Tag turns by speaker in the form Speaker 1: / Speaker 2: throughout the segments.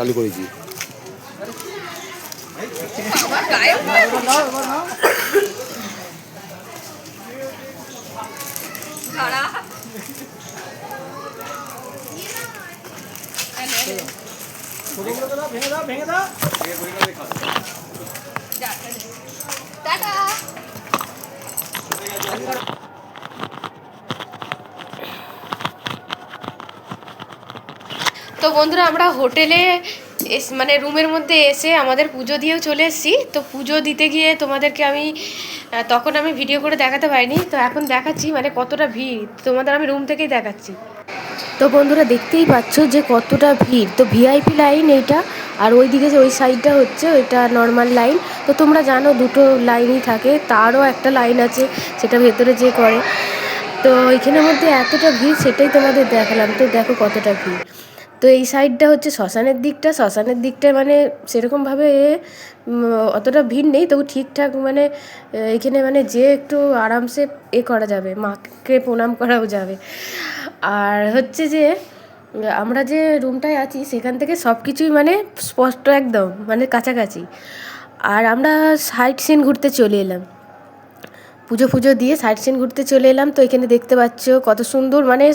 Speaker 1: চালু করেছি।
Speaker 2: টাটা। তো বন্ধুরা, আমরা হোটেলে মানে রুমের মধ্যে এসে আমাদের পুজো দিয়েও চলে এসেছি। তো পুজো দিতে গিয়ে তোমাদেরকে আমি তখন আমি ভিডিও করে দেখাতে পারিনি। তো এখন দেখাচ্ছি মানে কতটা ভিড়। তোমাদের আমি রুম থেকেই দেখাচ্ছি। তো বন্ধুরা, দেখতেই পাচ্ছ যে কতটা ভিড়। তো ভিআইপি লাইন এইটা, আর ওই দিকে যে ওই সাইডটা হচ্ছে, ওইটা নর্মাল লাইন। তো তোমরা জানো দুটো লাইনই থাকে, তারও একটা লাইন আছে, সেটা ভেতরে যে করে। তো ওইখানের মধ্যে এতটা ভিড়, সেটাই তোমাদের দেখালাম। তো দেখো কতটা ভিড়। তো এই সাইডটা হচ্ছে শ্মশানের দিকটা। শ্মশানের দিকটা মানে সেরকমভাবে অতটা ভিড় নেই। তবু ঠিকঠাক মানে এখানে মানে যে একটু আরামসে এ করা যাবে, মাকে প্রণাম করাও যাবে। আর হচ্ছে যে, আমরা যে রুমটায় আছি, সেখান থেকে সব কিছুই মানে স্পষ্ট একদম মানে কাছাকাছি। আর আমরা সাইট সিন ঘুরতে চলে এলাম। পুজো ফুজো দিয়ে সাইট সিন ঘুরতে চলে এলাম। তো এখানে দেখতে পাচ্ছ কত সুন্দর মানে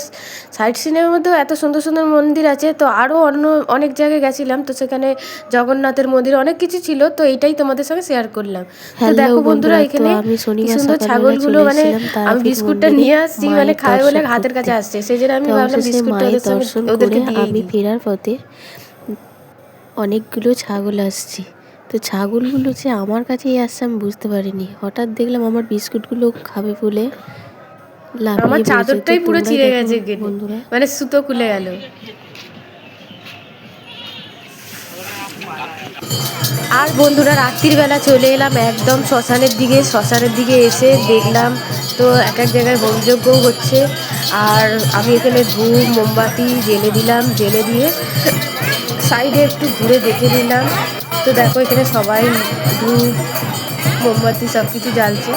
Speaker 2: সাইট সিনের মধ্যেও এত সুন্দর সুন্দর মন্দির আছে। তো আরও অন্য অনেক জায়গায় গেছিলাম। তো সেখানে জগন্নাথের মন্দির অনেক কিছু ছিল। তো এটাই তোমাদের সঙ্গে শেয়ার করলাম। তো দেখো বন্ধুরা এখানে সুন্দর ছাগলগুলো মানে আমি বিস্কুটটা নিয়ে আসছি মানে খায় বলে হাতের কাছে আসছে। সেই জন্য আমি ভাবলাম বিস্কুটটা
Speaker 3: মায়ের
Speaker 2: ওদের সঙ্গে ওদেরকে দিয়ে
Speaker 3: আমি ফেরার পথে অনেকগুলো ছাগল আসছে। তো ছাগলগুলো যে আমার কাছেই আসছে আমি বুঝতে পারিনি। হঠাৎ দেখলাম আমার বিস্কুটগুলো খাবে বলে
Speaker 2: আমার চাদরটাই পুরো ছিঁড়ে গেছে
Speaker 3: বন্ধুরা।
Speaker 2: মানে সুতো খুলে গেল। আর বন্ধুরা রাত্রির বেলা চলে এলাম একদম শ্মশানের দিকে। শ্মশানের দিকে এসে দেখলাম তো এক এক জায়গায় হোমযজ্ঞও হচ্ছে। আর আমি এখানে ধূপ, মোমবাতি জেলে দিলাম জেলে দিয়ে সাইডে একটু ঘুরে দেখে নিলাম। তো দেখো, এখানে সবাই ধূপ, মোমবাতি সব কিছু জ্বালছে।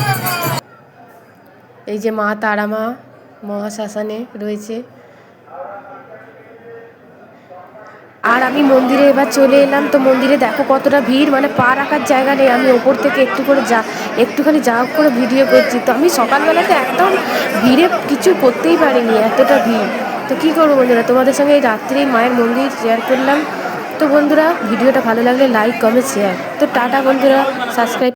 Speaker 2: এই যে মা তারা মা মহাশ্মশানে রয়েছে। আর আমি মন্দিরে এবার চলে এলাম। তো মন্দিরে দেখো কতটা ভিড় মানে পা রাখার জায়গা নেই। আমি ওপর থেকে একটু করে যা, একটুখানি যা করে ভিডিও করছি। তো আমি সকালবেলাতে একদম ভিড়ে কিছু করতেই পারিনি, এতটা ভিড়। তো কী করব বন্ধুরা, তোমাদের সঙ্গে এই রাত্রেই মায়ের মন্দির শেয়ার করলাম। তো বন্ধুরা, ভিডিওটা ভালো লাগলে লাইক কমেন্ট শেয়ার তো টাটা বন্ধুরা সাবস্ক্রাইব